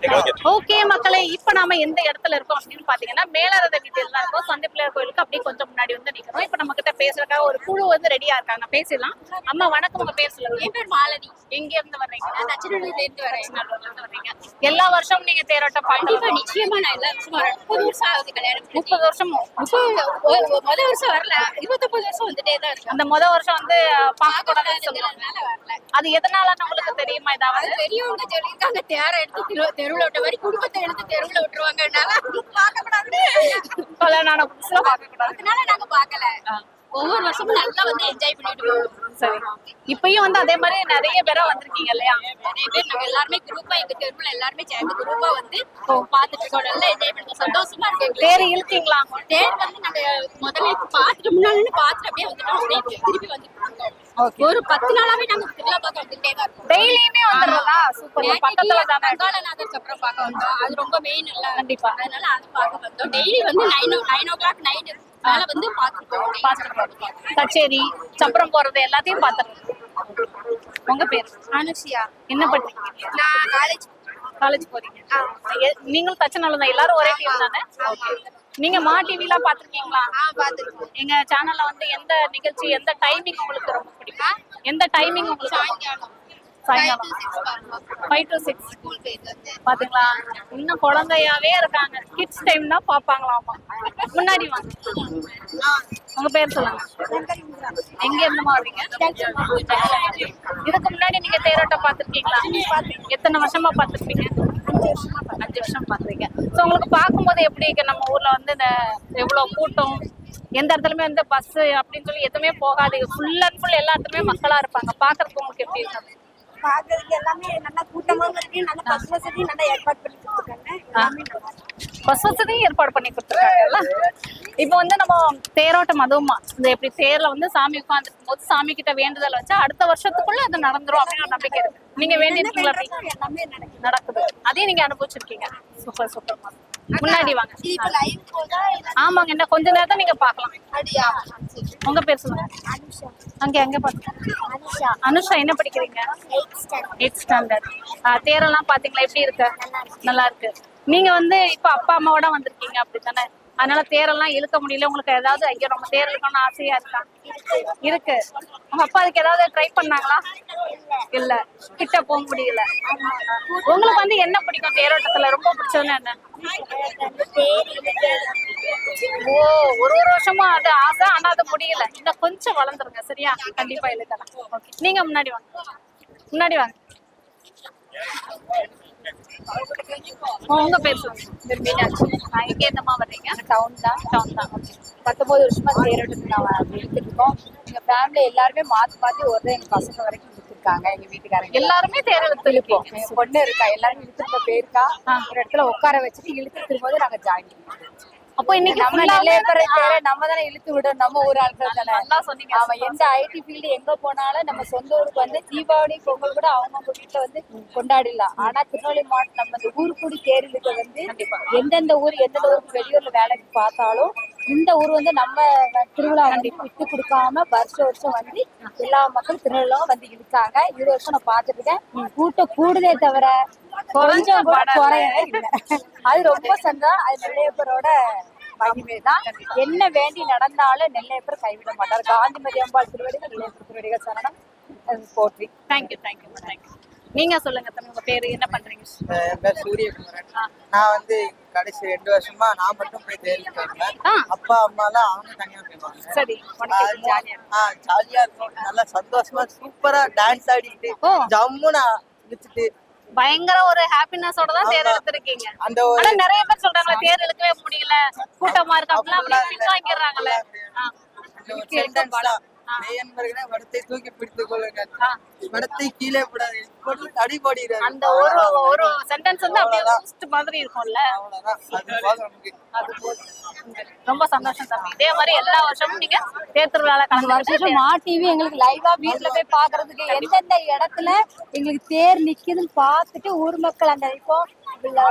[SPEAKER 1] ஓகே மக்களே இப்ப நாம எந்த இடத்துல இருக்கோம் அப்படின்னு பாத்தீங்கன்னா மேலரத வீட்டில் தான் இருக்கோம். சந்தை பிள்ளையார் கோயிலுக்கு அப்படியே கொஞ்சம் முன்னாடி வந்து நிக்கிறோம். இப்ப நம்ம கிட்ட பேசுறதுக்காக ஒரு குழு வந்து ரெடியா இருக்காங்க. பேசிடலாம். அம்மா வணக்கம் உங்க சொல்லுங்க. என் பேர் மாலதி. எங்க இருந்து வர்றீங்க? நான் இருந்து வரேன். வர்றீங்க. எல்லா வருஷமும் நீங்க தேரோட்டம் கண்டிப்பா
[SPEAKER 9] நிச்சயமா நான் எல்லா வருஷமும் முப்பது வருஷம் ஆகுது கல்யாணம்.
[SPEAKER 1] முப்பது வருஷமும்?
[SPEAKER 9] முப்பது ஒ- முத வருஷம் வரல. இருபத்தொன்பது வருஷம் வந்துட்டே தான் இருக்கு.
[SPEAKER 1] அந்த முத வருஷம் வந்து பார்க்க கூடாதுன்னு சொல்லுவாங்க. அது எதனாலன்னு உங்களுக்கு தெரியுமா
[SPEAKER 9] அது
[SPEAKER 1] ஏதாவது
[SPEAKER 9] பெரியவங்க சொல்லியிருக்காங்க. தேரை எடுத்து தெரு தெருவுல விட்ட மாதிரி குடும்பத்தை எடுத்து தெருவுல விட்டுருவாங்கனால பார்க்க கூடாதுன்னு
[SPEAKER 1] பார்க்க கூடாது
[SPEAKER 9] அதனால நாங்க பார்க்கல. ஒவ்வொரு வருஷமும் நல்லா வந்து என்ஜாய் பண்ணிட்டு போவோம்.
[SPEAKER 1] சரி. இப்பயும் வந்து அதே மாதிரி நிறைய பேரா வந்திருக்கீங்க இல்லையா?
[SPEAKER 9] நிறைய பேர் நாங்க எல்லாருமே குரூப்பா எங்க தெருவுல எல்லாருமே சேர்ந்து குரூப்பா வந்து பார்த்துட்டு இருக்கோம். நல்லா என்ஜாய் பண்ணுறோம் சந்தோஷமா இருக்கு
[SPEAKER 1] தேர் இழுத்தீங்களா?
[SPEAKER 9] தேர் வந்து நாங்க முதல்ல பார்த்துட்டு முன்னாடி பார்த்துட்டு அப்படியே வந்துட்டோம். திருப்பி இருக்கோம். ஒரு பத்து நாளாவே நாங்க திருவிழா பார்க்க வந்துட்டே தான் இருக்கோம்.
[SPEAKER 1] டெய்லியுமே வந்துடுறதா? சூப்பர். பக்கத்துல தானே
[SPEAKER 9] கங்காளநாதர் அப்புறம் பார்க்க வந்தோம். அது ரொம்ப மெயின் இல்ல.
[SPEAKER 1] கண்டிப்பா.
[SPEAKER 9] அதனால அது பார்க்க வந்தோம். டெய்லி வந்து nine nine o'clock night மேல வந்து பார்த்துருக்கோம்
[SPEAKER 1] பார்த்துருக்கோம் கச்சேரி சப்பரம் போறது எல்லாத்தையும் பார்த்துருக்கோம் உங்க பேர்?
[SPEAKER 9] அனுஷியா.
[SPEAKER 1] என்ன பண்றீங்க?
[SPEAKER 9] நான் காலேஜ்
[SPEAKER 1] காலேஜ் போறீங்க. நீங்களும் தச்சனால தான். எல்லாரும் ஒரே டீம் தானே? நீங்க மா டிவி எல்லாம் பாத்திருக்கீங்களா
[SPEAKER 9] பார்த்துருக்கோம்.
[SPEAKER 1] எங்க சேனல்ல வந்து எந்த நிகழ்ச்சி எந்த டைமிங் உங்களுக்கு ரொம்ப பிடிக்கும்? எந்த டைமிங் உங்களுக்கு
[SPEAKER 9] சாயங்காலம்
[SPEAKER 1] ஃபைவ் டு சிக்ஸ் பாத்தீங்களா? இன்னும் குழந்தையாவே இருக்காங்க. கிட்ஸ் டைம் தான் பாப்பாங்களாமா. முன்னாடி வாங்க. உங்க பேர் சொல்லுங்க. எங்க இருந்துமா வர்றீங்க இதுக்கு முன்னாடி நீங்க தேரோட்டம் பாத்திருக்கீங்களா எத்தனை வருஷமா பாத்திருப்பீங்க அஞ்சு வருஷம் பாத்திருக்கீங்க சோ உங்களுக்கு பார்க்கும்போது எப்படி இருக்கு? நம்ம ஊர்ல வந்து இந்த எவ்வளவு கூட்டம்? எந்த இடத்துலயுமே வந்து பஸ் அப்படின்னு சொல்லி எதுவுமே போகாது. ஃபுல் அண்ட் ஃபுல் எல்லா இடத்துலயுமே மக்களா இருப்பாங்க. பாக்குறதுக்கு உங்களுக்கு எப்படி இருக்கு?
[SPEAKER 2] பாக்குறதுக்கு எல்லாமே நல்லா கூட்டமாவும் இருக்கு நல்ல பஸ் வசதி நல்லா ஏற்பாடு பண்ணி கொடுத்துருக்காங்க. எல்லாமே நல்லா.
[SPEAKER 1] பஸ் வசதியும் ஏற்பாடு பண்ணி கொடுத்துருக்காங்கல்ல? இப்போ வந்து நம்ம தேரோட்டம் அதுவுமா. இந்த எப்படி தேர்ல வந்து சாமி உட்காந்துருக்கும் போது சாமி கிட்ட வேண்டுதல் வச்சா அடுத்த வருஷத்துக்குள்ள அது நடந்துரும் அப்படின்னு ஒரு நம்பிக்கை இருக்கு. நீங்க வேண்டியிருக்கீங்களா
[SPEAKER 2] எல்லாமே நடக்குது.
[SPEAKER 1] அதையும் நீங்க அனுபவிச்சிருக்கீங்க. சூப்பர் சூப்பர் முன்னாடி வாங்க. ஆமாங்க இன்னும் கொஞ்ச நேரத்தை நீங்க பார்க்கலாம்
[SPEAKER 9] அப்படியா?
[SPEAKER 1] உங்க பேர் சொல்லுங்க. அங்க எங்க
[SPEAKER 2] அனுஷா.
[SPEAKER 1] அனுஷா என்ன படிக்கிறீங்க? எயிட் ஸ்டாண்டர்ட் தேரெல்லாம் பாத்தீங்களா? எப்படி இருக்கு. நல்லா இருக்கு. நீங்க வந்து இப்ப அப்பா அம்மாவோட வந்திருக்கீங்க அப்படித்தானே? அதனால தேரெல்லாம் இழுக்க முடியல. உங்களுக்கு ஏதாவது ஐயோ நம்ம தேர் இழுக்கணும்னு ஆசையா இருக்கா? இருக்கு. உங்க அப்பா அதுக்கு ஏதாவது ட்ரை பண்ணாங்களா? இல்ல. கிட்ட போக முடியல. உங்களுக்கு வந்து என்ன பிடிக்கும்? தேரோட்டத்துல ரொம்ப பிடிச்சதுன்னு என்ன? ஓ ஒரு ஒரு வருஷமா அது ஆசை ஆனா அது முடியல. இன்னும் கொஞ்சம் வளர்ந்துருங்க. சரியா? கண்டிப்பா இழுக்கலாம். நீங்க முன்னாடி வாங்க. முன்னாடி வாங்க. உங்க பேர் சொல்லுங்க மீனாட்சி நான் எங்க இருந்தமா வர்றீங்க? டவுன் தான். டவுன் தான். ஓகே
[SPEAKER 2] பத்தொன்பது வருஷமா தேரோட்டத்துக்கு நாம எடுத்துட்டு இருக்கோம் எங்க ஃபேமிலி எல்லாருமே மாத்தி மாத்தி ஒரு எங்க பசங்க வரைக்கும் எடுத்திருக்காங்க எங்க வீட்டுக்காரங்க.
[SPEAKER 1] எல்லாருமே தேர் இழுத்து
[SPEAKER 2] இழுப்போம் பொண்ணு இருக்கா. எல்லாரும் இழுத்துட்டு போயிருக்கா ஒரு இடத்துல உட்கார வச்சுட்டு இழுத்துட்டு போது நாங்க ஜாயின்
[SPEAKER 1] அப்போ இன்னைக்கு
[SPEAKER 2] நம்ம
[SPEAKER 1] ஆ,
[SPEAKER 2] தேர நம்ம தானே இழுத்து விடும் நம்ம ஊர் ஆட்கள் தானே.
[SPEAKER 1] நல்லா சொன்னீங்க
[SPEAKER 2] அவன் எந்த ஐடி ஃபீல்டு எங்க போனாலும் நம்ம சொந்த ஊருக்கு வந்து தீபாவளி பொங்கல் கூட அவங்கவுங்க வீட்டுல வந்து கொண்டாடிடலாம். ஆனா திருநெல்வேலி மாவட்டம் நம்ம இந்த ஊர் கூடி தேர்தலுக்கு வந்து எந்தெந்த ஊர் எந்தெந்த ஊருக்கு வெளியூர்ல வேலைக்கு பார்த்தாலும் இந்த ஊர் வந்து நம்ம திருவிழா வந்து விட்டு கொடுக்காம வருஷம் வருஷம் வந்து எல்லா மக்களும் திருநெல்வேலியும் வந்து இழுக்காங்க இருபது வருஷம் நான் பார்த்துட்டு இருக்கேன். கூட்டம் கூடுதே தவிர கொஞ்சம் கூட குறையவே இல்லை. அது ரொம்ப சந்தோஷம் அது நெல்லையப்பரோட மகிமை தான். என்ன வேண்டி நடந்தாலும் நெல்லையப்பர் கைவிட மாட்டார். காந்திமதி அம்பாள் திருவடிகள் நெல்லையப்பர் திருவடிகள் சரணம். போற்றி.
[SPEAKER 1] தேங்க்யூ தேங்க்யூ தேங்க்யூ நீங்க சொல்லுங்க உங்க பேரு என்ன பண்றீங்க?
[SPEAKER 6] என் பேர் சூரியகுமாரன். நான் வந்து கடைசி ரெண்டு வருஷமா நான் மட்டும் போய் தேர்வு போயிருந்தேன். அப்பா அம்மாலாம் அவங்க தனியா போயிருவாங்க
[SPEAKER 1] சரி ஜாலியா
[SPEAKER 6] இருக்கும். நல்லா சந்தோஷமா சூப்பரா டான்ஸ் ஆடிட்டு. ஜம்முனா இழுத்துட்டு
[SPEAKER 1] பயங்கர ஒரு ஹாப்பினஸோட தான் தேர். எடுத்திருக்கீங்க. ஆனா நிறைய பேர் சொல்றாங்க தேர் இழுக்கவே முடியல. கூட்டமா இருக்கு அப்படிலாம் அப்படியே
[SPEAKER 6] மெய்யன்பர்களே வடத்தை தூக்கி பிடித்துக் கொள்ளுங்கள். வடத்தை கீழே விடாது. அடி போடுகிறார்
[SPEAKER 1] அந்த ஒரு ஒரு சென்டென்ஸ் வந்து அப்படியே மாதிரி இருக்கும்ல. ரொம்ப சந்தோஷம் தம்பி. இதே மாதிரி எல்லா வருஷமும் நீங்க தேர் திருவிழால
[SPEAKER 2] அந்த
[SPEAKER 1] கலந்து
[SPEAKER 2] வருஷம் மா டிவி எங்களுக்கு லைவா வீட்ல போய் பாக்குறதுக்கு எந்தெந்த இடத்துல எங்களுக்கு தேர் நிக்குதுன்னு பார்த்துட்டு ஊர் மக்கள் அந்த இப்போ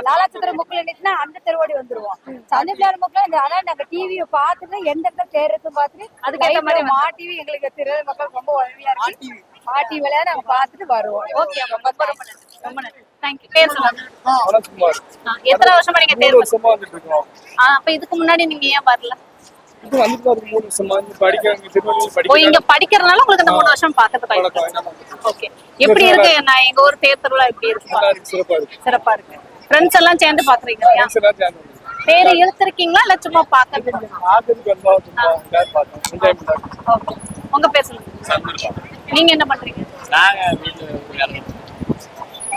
[SPEAKER 2] லாலாச்சத்திர முக்கில் நினைச்சுன்னா அந்த தெருவோடி வந்துருவோம். சந்திப்பிலான முக்கில் இந்த ஆனா நாங்க டிவியை பார்த்துட்டு எந்தெந்த தேர் இருக்குன்னு பார்த்துட்டு
[SPEAKER 1] அதுக்கேத்த மாதிரி
[SPEAKER 2] மா டிவி எங்களுக்கு திரு மக்கள் ரொம்ப உதவியா இருக்கு. மா டிவில நாங்க பார்த்துட்டு வருவோம்.
[SPEAKER 1] ஓகே ரொம்ப ரொம்ப நன்றி. ரொம்ப நன்றி. தேங்க்யூ பேர் சொல்லுங்க எத்தனை வருஷமா நீங்க தேர்
[SPEAKER 3] மூணு வருஷமா வந்துட்டு இருக்கோம்.
[SPEAKER 1] ஆ, அப்ப இதுக்கு முன்னாடி நீங்க ஏன் வரல?
[SPEAKER 3] இது வந்துட்டு தான் இருக்கு மூணு வருஷமா? இங்க படிக்க இங்க திருநெல்வேலி
[SPEAKER 1] ஓ இங்க
[SPEAKER 3] படிக்க
[SPEAKER 1] படிக்கிறதுனால உங்களுக்கு இந்த மூணு வருஷம் பாக்குறது
[SPEAKER 3] பழக்கம்?
[SPEAKER 1] ஓகே எப்படி இருக்கு? நான் எங்க ஊர் தேர் திருவிழா எப்படி
[SPEAKER 3] சிறப்பா இருக்கு.
[SPEAKER 1] சிறப்பா இருக்கு. ஃப்ரெண்ட்ஸ் எல்லாம் சேர்ந்து பாக்குறீங்க இல்லையா. தேர் இழுத்திருக்கீங்களா? இல்ல சும்மா ஓகே உங்க பேர் சொல்லுங்க. நீங்க என்ன பண்றீங்க?
[SPEAKER 5] நாங்க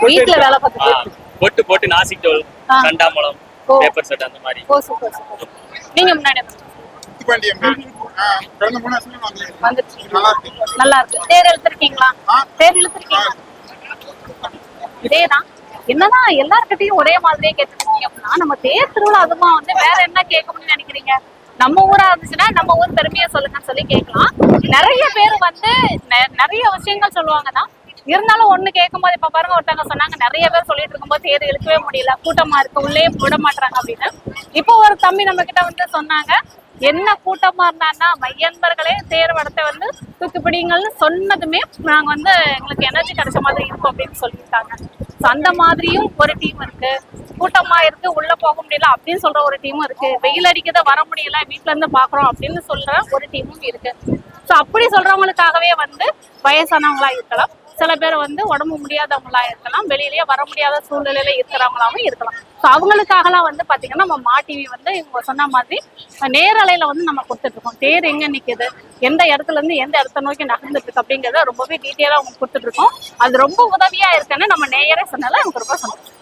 [SPEAKER 5] வீட்டுல வேலை
[SPEAKER 1] பார்த்துட்டு
[SPEAKER 5] பொட்டு போட்டு நாசிக் டோல். சண்டாமலம்
[SPEAKER 1] ஓ.
[SPEAKER 5] பேப்பர் செட் அந்த மாதிரி.
[SPEAKER 1] ஓ சூப்பர் சூப்பர். நீங்க முன்னாடி
[SPEAKER 7] நல்லா இருக்கு.
[SPEAKER 1] நல்லா இருக்கு. தேர் இழுத்திருக்கீங்களா? தேர் இழுத்திருக்கீங்களா? இதேதான். என்னதான் எல்லார்கிட்டையும் ஒரே மாதிரியே கேட்டுருக்கீங்க அப்படின்னா நம்ம தேர் திருவிழா அதுமா வந்து வேற என்ன கேட்கணும்னு நினைக்கிறீங்க? நம்ம ஊரா இருந்துச்சுன்னா நம்ம ஊர் பெருமையா சொல்லுங்கன்னு சொல்லி கேட்கலாம். நிறைய பேர் வந்து நெ- நிறைய விஷயங்கள் சொல்லுவாங்க தான் இருந்தாலும் ஒண்ணு கேட்கும்போது இப்ப பாருங்க ஒருத்தவங்க சொன்னாங்க நிறைய பேர் சொல்லிட்டு இருக்கும்போது தேர் இழுக்கவே முடியல கூட்டமா இருக்கு உள்ளே விட மாட்டாங்க அப்படின்னு. இப்போ ஒரு தம்பி நம்ம கிட்ட வந்து சொன்னாங்க என்ன கூட்டமா இருந்தான்னா மையன்பர்களே தேர் வடத்தை வந்து தூக்கு பிடிங்கள்னு சொன்னதுமே நாங்க வந்து எங்களுக்கு எனர்ஜி கிடைச்ச மாதிரி இருக்கும் அப்படின்னு சொல்லியிருக்காங்க அந்த மாதிரியும் ஒரு டீம் இருக்கு. கூட்டமா இருக்கு உள்ள போக முடியல அப்படின்னு சொல்ற ஒரு டீமும் இருக்கு. வெயில் அடிக்கத வர முடியல வீட்டுல இருந்து பாக்குறோம் அப்படின்னு சொல்ற ஒரு டீமும் இருக்கு. ஸோ அப்படி சொல்றவங்களுக்காகவே வந்து வயசானவங்களா இருக்கலாம். சில பேர் வந்து உடம்பு முடியாதவங்களா இருக்கலாம் வெளியிலேயே வர முடியாத சூழ்நிலையில இருக்கிறவங்களாவும் இருக்கலாம். ஸோ அவங்களுக்காகலாம் வந்து பார்த்தீங்கன்னா நம்ம மா டிவி வந்து இவங்க சொன்ன மாதிரி நேரலையில வந்து நம்ம கொடுத்துட்டு இருக்கோம் தேர் எங்க நிற்குது எந்த இடத்துல இருந்து எந்த இடத்த நோக்கி நகர்ந்துட்டு இருக்கு அப்படிங்கிறத ரொம்பவே டீட்டெயிலாக அவங்க கொடுத்துட்டு இருக்கோம் அது ரொம்ப உதவியா இருக்குன்னு நம்ம நேயரே சொன்னால எனக்கு ரொம்ப சந்தோஷம்.